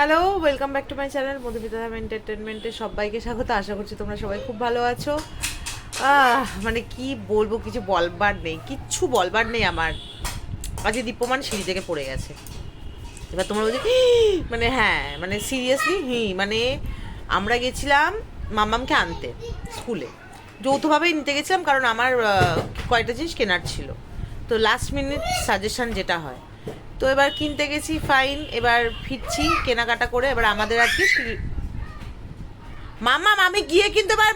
Hello welcome back to my channel Madhumita এন্টারটেনমেন্টে সবাইকে স্বাগত। আশা করছি তোমরা সবাই খুব ভালো আছো। মানে কি বলব, কিছু বলবার নেই, কিচ্ছু বলবার নেই আমার। আজকে দীপ্যমান সিঁড়ি থেকে পড়ে গেছে। এবার তোমরা বলছি "হি!" মানে হ্যাঁ মানে সিরিয়াসলি হি মানে আমরা গেছিলাম মামামকে আনতে স্কুলে। যৌথভাবেই নিতে গেছিলাম, কারণ আমার কয়েকটা জিনিস কেনার ছিল। তো লাস্ট মিনিট সাজেশন যেটা হয় তো এবার কিনতে গেছি ফাইন এবার ফিরছি কেনাকাটা করে, এবার আমাদের আর কি সিঁড়ি- মামাম আমি গিয়ে কিন্তু এবার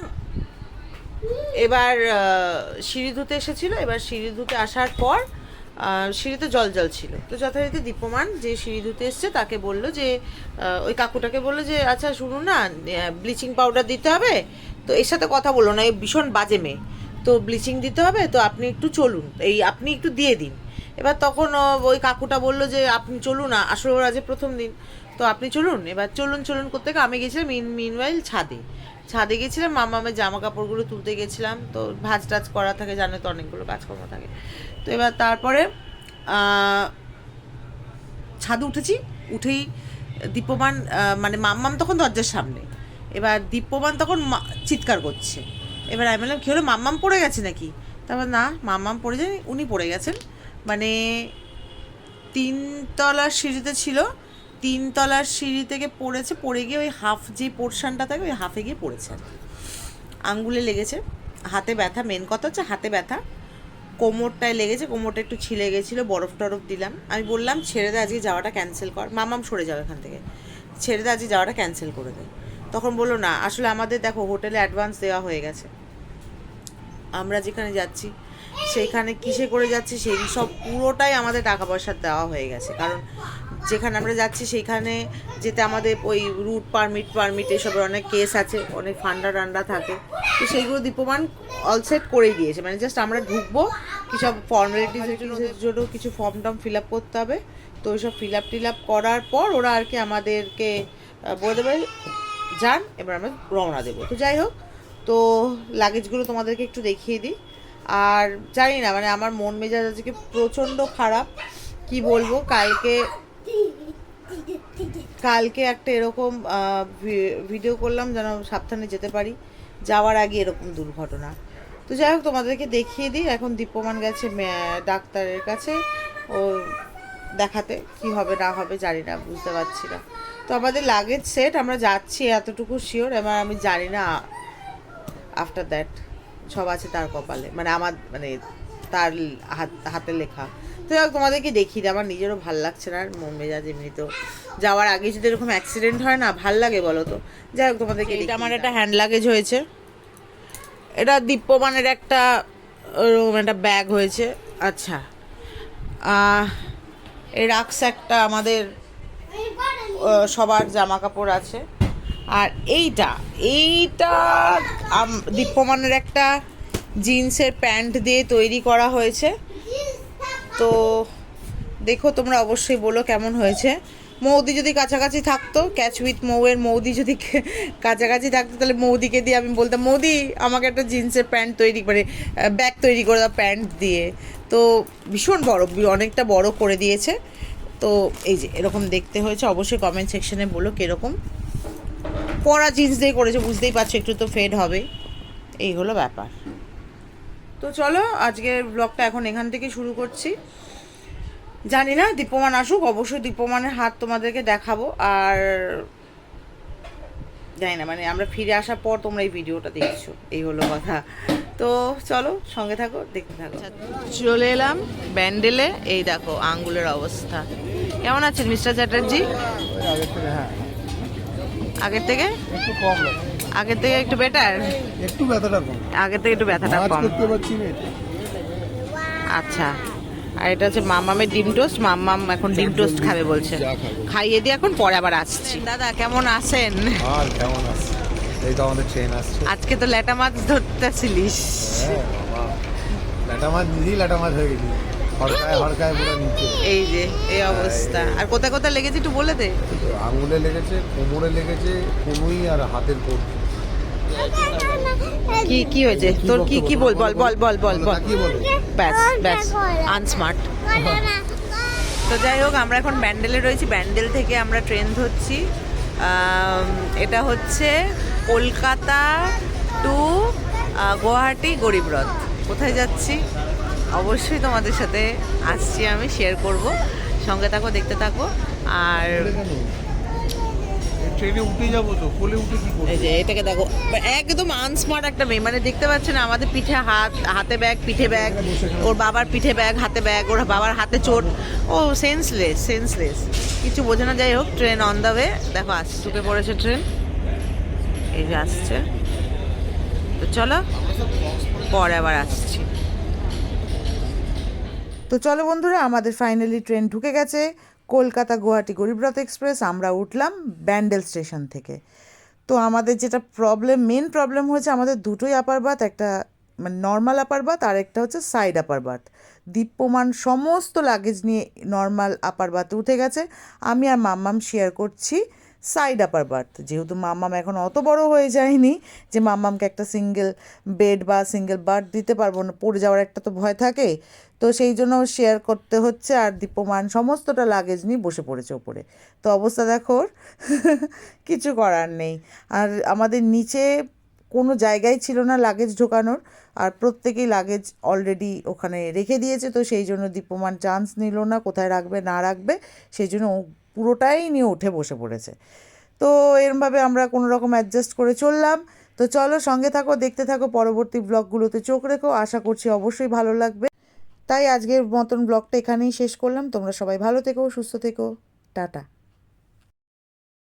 এবার সিঁড়ি ধুতে এসেছিল, এবার সিঁড়ি ধুতে আসার পর সিঁড়িতে জল জল ছিল। তো যথারীতি দীপমান যে সিঁড়ি ধুতে এসছে, তাকে বলল যে ওই কাকুটাকে বলল যে আচ্ছা শুনুন না ব্লিচিং পাউডার দিতে হবে। তো এর সাথে কথা বলল না এই ভীষণ বাজে মেয়ে। তো ব্লিচিং দিতে হবে, তো আপনি একটু চলুন, এই আপনি একটু দিয়ে দিন। এবার তখন ওই কাকুটা বলল যে, আপনি চলুন আসলে ওর আজ প্রথম দিন। তো আপনি চলুন, এবার চলুন চলুন করতে আমি গেছিলাম মিন মিনওয়াইল ছাদে। ছাদে গেছিলাম মামামের জামা কাপড়গুলো তুলতে গেছিলাম। তো ভাজ টাজ করা থাকে, জানো তো অনেকগুলো কাজকর্ম থাকে। তো এবার তারপরে ছাদে উঠেছি, উঠেই দীপ্যমান মানে মাম্মাম তখন দরজার সামনে। এবার দীপ্যমান তখন চিৎকার করছে। এবার আমি বললাম, কী হলো? মাম্মাম পড়ে গেছে নাকি? তারপর, না, মাম্মাম পড়ে যায়নি, উনি পড়ে গেছেন। মানে তিনতলার সিঁড়িতে ছিল তিনতলার সিঁড়ি থেকে পড়েছে, পড়ে গিয়ে ওই হাফ যে পোর্শনটা থাকে, ওই হাফে গিয়ে পড়েছে আর আঙ্গুলে লেগেছে, হাতে ব্যথা মেন কথা হচ্ছে হাতে ব্যথা। কোমরটায় লেগেছে, কোমরটা একটু ছিলে গেছিল, বরফ টরফ দিলাম। আমি বললাম, ছেড়ে দে, আজকে যাওয়াটা ক্যান্সেল কর। মামাম, সরে যাও এখান থেকে। ছেড়ে দে, আজকে যাওয়াটা ক্যান্সেল করে দে। তখন বলল, না, আসলে আমাদের, দেখো, হোটেলে অ্যাডভান্স দেওয়া হয়ে গেছে। আমরা যেখানে যাচ্ছি সেইখানে কিসে করে যাচ্ছি সেই সব পুরোটাই আমাদের টাকা পয়সা দেওয়া হয়ে গেছে। কারণ যেখানে আমরা যাচ্ছি সেইখানে যেতে আমাদের ওই রুট পারমিট পারমিট এসবের অনেক কেস আছে, অনেক ফান্ডা টান্ডা থাকে। তো সেইগুলো দীপমান অল সেট করেই দিয়েছে। মানে জাস্ট আমরা ঢুকবো, কি সব ফর্মালিটিসের জন্য কিছু ফর্ম টর্ম ফিল আপ করতে হবে। তো ওই সব ফিল আপ টিল আপ করার পর ওরা আর কি আমাদেরকে বলে দেবে, যান, এবার আমরা রওনা দেবো। তো যাই হোক, তো লাগেজগুলো তোমাদেরকে একটু দেখিয়ে দিই। আর জানি না মানে আমার মন মেজাজ আজকে প্রচণ্ড খারাপ। কি বলব, কালকে কালকে একটা এরকম ভিডিও করলাম যেন সাবধানে যেতে পারি। যাওয়ার আগে এরকম দুর্ঘটনা। তো যাই হোক, তোমাদেরকে দেখিয়ে দিই, এখন দীপ্যমান গেছে ডাক্তারের কাছে। ও দেখাতে কি হবে, না হবে, জানি না, বুঝতে পারছি না। তো আমাদের লাগেজ সেট আমরা যাচ্ছি, এতটুকু শিওর এবার আমি জানি না আফটার দ্যাট সব আছে তার কপালে মানে আমার মানে তার হাত হাতে লেখা। তো যাই হোক তোমাদেরকে দেখিয়ে দিই আমার নিজেরও ভালো লাগছে না আর মন মেজাজ এমনি তো যাওয়ার আগে যদি এরকম অ্যাক্সিডেন্ট হয় না ভালো লাগে বলো তো? যাই হোক তোমাদেরকে এটা আমার একটা হ্যান্ড লাগেজ হয়েছে। এটা দীপ্যমানের একটা ওরকম একটা ব্যাগ হয়েছে। আচ্ছা। এই রাক্স একটা আমাদের সবার জামা কাপড় আছে। আর এইটা এইটা দীপ্যমানের একটা জিন্সের প্যান্ট দিয়ে তৈরি করা হয়েছে। তো দেখো তোমরা অবশ্যই বলো কেমন হয়েছে। মৌদি যদি কাছাকাছি থাকতো ক্যাচ উইথ মৌয়ের মৌদি যদি কাছাকাছি থাকতো, তাহলে মৌদিকে দিয়ে আমি বলতাম, মৌদি, আমাকে একটা জিন্সের প্যান্ট তৈরি করে ব্যাগ তৈরি করে দাও প্যান্ট দিয়ে। তো ভীষণ বড়, অনেকটা বড় করে দিয়েছে। তো এই যে, এরকম দেখতে হয়েছে। অবশ্যই কমেন্ট সেকশনে বলো কীরকম। পরা জিন্স দিয়ে করেছে, বুঝতেই পারছ, একটু তো ফেড হবে। এই হলো ব্যাপার। তো চলো, আজকের ব্লগটা এখন এখান থেকে শুরু করছি। জানি না, দীপমান আসুক, অবশ্যই দীপমানের হাত তোমাদেরকে দেখাবো। আর জানি না মানে আমরা ফিরে আসার পর তোমরা এই ভিডিওটা দেখছ, এই হলো কথা। তো চলো, সঙ্গে থাকো, দেখতে থাকো। চলে এলাম ব্যান্ডেলে, এই দেখো, আঙ্গুলের অবস্থা। কেমন আছেন, মিস্টার চ্যাটার্জি? আগের থেকে? একটু কম আগের থেকে একটু বেটার একটু ব্যথাটা কম। আগের থেকে একটু ব্যথাটা কম। করতে পারছি না আচ্ছা। আর এটা হচ্ছে মামামের ডিম টোস্ট। মাম্মাম এখন ডিম টোস্ট খাবে বলছে। খাইয়ে দিয়ে এখন পরে আবার আসছি। দাদা কেমন আছেন? আর কেমন আছে এই তো আমাদের ট্রেন আসছে। আজকে তো ল্যাটা মাছ ধরতেছিলিস। হ্যাঁ ল্যাটা মাছ নিজেই ল্যাটা মাছ হয়ে গেছি হরকায় হরকায় পুরো নিচে। এই যে এই অবস্থা। আর কোথায় কোথায় লেগেছে একটু বলে দে। আঙুলে লেগেছে কোমরে লেগেছে কোনুই আর হাতের কোট। কি কি হয়েছে? তোর কি কি বল বল বল বল বল বল। কি বলো। ব্যাস ব্যাস। আনস্মার্ট তো যাই হোক আমরা এখন ব্যান্ডেলে রয়েছি। ব্যান্ডেল থেকে আমরা ট্রেন ধরছি। এটা হচ্ছে কলকাতা টু গুয়াহাটি গরিবরথ কোথায় যাচ্ছি? অবশ্যই তোমাদের সাথে আসছি আমি শেয়ার করব। সঙ্গে থাকো দেখতে থাকো। আর ট্রেনে উঠে যাব তো কোলে উঠে কি করব? এই যে এটাকে দেখো একদম আনস্মার্ট একটা মেয়ে। মানে দেখতে পাচ্ছেন আমাদের পিঠে হাত হাতে ব্যাগ পিঠে ব্যাগ ওর বাবার পিঠে ব্যাগ হাতে ব্যাগ ওর বাবার হাতে চোট। ও সেন্সলেস সেন্সলেস কিছু বোঝে না যাই হোক ট্রেন অন দ্য ওয়ে দেখো আসছে ঢুকে পড়েছে ট্রেন এই যে আসছে। তো চলো পরে আবার আসছি। তো চলো বন্ধুরা, আমাদের ফাইনালি ট্রেন ঢুকে গেছে। কলকাতা গুয়াহাটি গরিবরথ এক্সপ্রেস আমরা উঠলাম ব্যান্ডেল স্টেশন থেকে। তো আমাদের যেটা প্রবলেম মেন প্রবলেম হয়েছে আমাদের দুটোই আপার বাথ একটা মানে নর্মাল আপার বাথ আর একটা হচ্ছে সাইড আপার বাথ দীপ্যমান সমস্ত লাগেজ নিয়ে নর্মাল আপার বাথে উঠে গেছে। আমি আর মাম্মাম শেয়ার করছি। সাইড আপার বার্থ যেহেতু মাম্মাম এখন অত বড় হয়ে যায়নি যে মাম্মামকে একটা সিঙ্গেল বেড বা সিঙ্গেল বার্থ দিতে পারব না, পড়ে যাওয়ার একটা তো ভয় থাকে। তো সেই জন্য শেয়ার করতে হচ্ছে আর দীপ্যমান সমস্তটা লাগেজ নিয়ে বসে পড়েছে ওপরে। তো অবস্থা দেখো কিছু করার নেই। আর আমাদের নিচে কোনো জায়গায় ছিল না লাগেজ ঢোকানোর, আর প্রত্যেকেই লাগেজ অলরেডি ওখানে রেখে দিয়েছে। তো সেই জন্য দীপ্যমান চান্স নিল না, কোথায় রাখবে, না রাখবে, সেই জন্য পুরোটাই নিয়ে উঠে বসে পড়েছে। তো এরমভাবে আমরা কোনো রকম অ্যাডজাস্ট করে চললাম। তো চলো সঙ্গে থাকো, দেখতে থাকো পরবর্তী ব্লগগুলোতে চোখ রেখো। আশা করছি অবশ্যই ভালো লাগবে। তাই আজকের মতন ব্লগটা এখানেই শেষ করলাম। তোমরা সবাই ভালো থেকো, সুস্থ থেকো। টাটা।